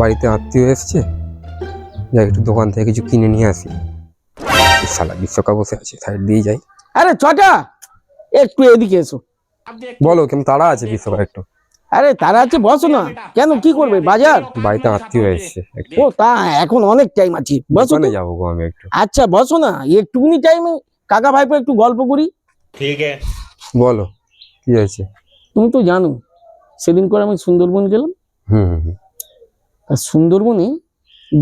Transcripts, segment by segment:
বাড়িতে আত্মীয় এসছে? যাই একটু দোকান থেকে কিছু কিনে নিয়ে আসি। সালা বিশ্বকাপ বসে আছে সাইড দিয়ে যাই। আরে চটা! একটু এদিকে এসো। বলো কেমন তারা আছে বিশ্বকাপ একটু? আরে তারা আছে বসো না। কেন কি করবে? বাজার? বাড়িতে আত্মীয় এসছে ও তা হ্যাঁ, এখন অনেক টাইম আছে। বসো না যাব গো আমি একটু। আচ্ছা বসো না। একটুখানি টাইমে কাকা ভাইপো একটু গল্প করি। ঠিক আছে। বলো কি হয়েছে? তুমি তো জানো সেদিন করে আমি সুন্দরবন গেলাম। হুম হুম। আর সুন্দরবনে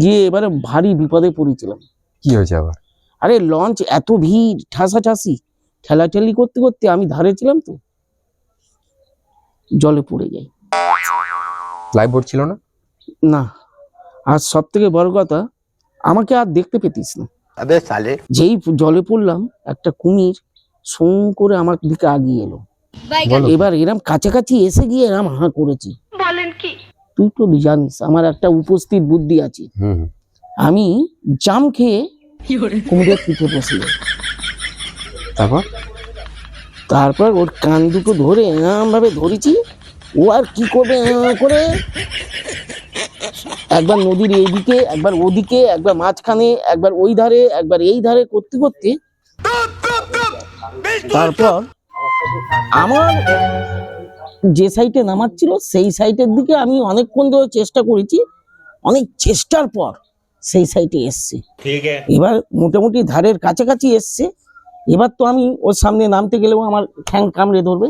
গিয়ে এবারে ভারী বিপদে পড়েছিলাম। কি হয়েছে আবার? আরে লঞ্চ এত ভিড় ঠাসাঠাসি ঠেলাঠেলি করতে করতে আমি ধারে ছিলাম তো। জলে পড়ে যাই। লাইফ বোট ছিল না? না আর সব থেকে বড় কথা আমাকে আর দেখতে পেতিস না। যেই জলে পড়লাম একটা কুমির সোম করে আমার দিকে আগিয়ে এলো। এবার এরম কাছাকাছি এসে গিয়ে এরম হাঁ করেছি। তুই তো জানিস আমার একটা উপস্থিত বুদ্ধি আছে। আমি জাম খেয়ে কুমিরের পিঠে বসে তারপর? তারপর ওর কান দুটো ধরে এরম ভাবে ধরেছি ও আর কি করবে করে? একবার নদীর এইদিকে একবার ওদিকে একবার মাঝখানে একবার ওই ধারে একবার এই ধারে করতে করতে তারপর আমার যে সাইটে নামাচ্ছিল সেই সাইটের দিকে আমি অনেকক্ষণ ধরে চেষ্টা করেছি। অনেক চেষ্টার পর সেই সাইটে এসছে। এবার মোটামুটি ধারের কাছাকাছি এসছে। এবার তো আমি ওর সামনে নামতে গেলেও আমার ঠ্যাং কামড়ে ধরবে।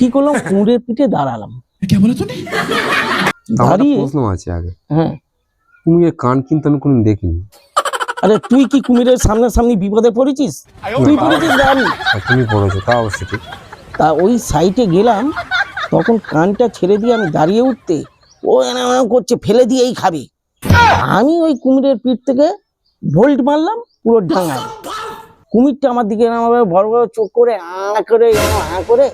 কি করলাম? কুড়ে পিঠে দাঁড়ালাম। দাঁড়িয়ে প্রশ্ন আছে আগে। হ্যাঁ। কুমিরের কান আমি দেখিনি। আরে তুই কি কুমিরের বিপদে পড়েছিস? তুই তুমি পড়েছো তা ওই সাইটে গেলাম। তখন কানটা ছেড়ে দিয়ে আমি দাঁড়িয়ে উঠতে ও এরম করছে ফেলে দিয়েই খাবে। আমি ওই কুমিরের পিঠ থেকে ভোল্ট মারলাম পুরো ডাঙায়। কুমিরটা আমার দিকে বড় বড় চোখ করে আ করে আ করে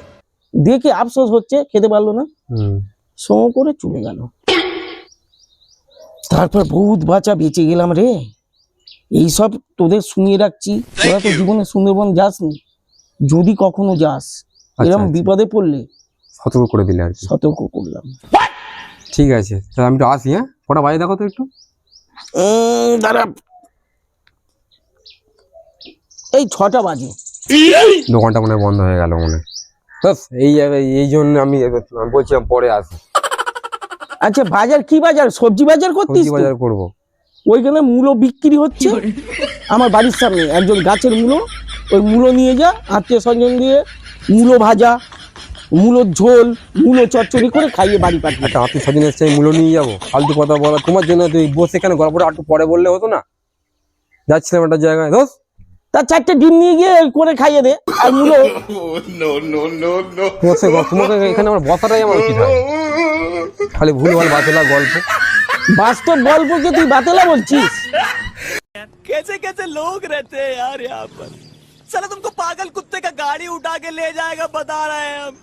দেখে আফসোস হচ্ছে খেতে পারল না। হুম। সো করে চলে গেল। তারপর বহুত বাঁচা বেঁচে গেলাম রে। এইসব তোদের শুনিয়ে রাখছি। তোরা তো জীবনে সুন্দরবন যাসনি। যদি কখনো যাস এরকম আচ্ছা। বিপদে পড়লে সতর্ক করে দিলে আর কি। সতর্ক করলাম। ঠিক আছে তাহলে আমি একটু আসি হ্যাঁ? কটা বাজে দেখো তো একটু। দাঁড়া। এই ছটা বাজে। দোকানটা মনে হয় বন্ধ হয়ে গেল মনে হয়। ব্যাস, এই এই জন্য আমি আমি বলছিলাম পরে আসি। আচ্ছা বাজার কি বাজার? সবজি বাজার করতিস সবজি বাজার করব। ওইখানে মূলো বিক্রি হচ্ছে? আমার বাড়ির সামনে একজন গাছের মূলো ওই মূলো নিয়ে যা আত্মীয় স্বজন দিয়ে মূলো ভাজা। মূলোর ঝোল মূলো চচ্চড়ি করে খাইয়ে বাড়ি পাঠিয়ে একটা আত্মীয় স্বজন এসছে আমি মূল্য নিয়ে যাবো ফালতু কথা বলা তোমার জন্য তুই বসে কেন গল্পটা একটু পরে বললে হতো না যাচ্ছিলাম একটা জায়গায় দোষ তার চারটে ডিম নিয়ে গিয়ে করে খাইয়ে দে আর মূলো বসে গ- তোমাকে এখানে আমার বসাটাই আমার উচিত হয় খালি ভুল ভাল বাতেলা গল্প বাস্তব গল্পকে তুই বাতেলা বলছিস कैसे कैसे लोग रहते हैं यार यहाँ पर साला तुमको पागल कुत्ते का गाड़ी उठा के ले जाएगा बता रहे हैं हम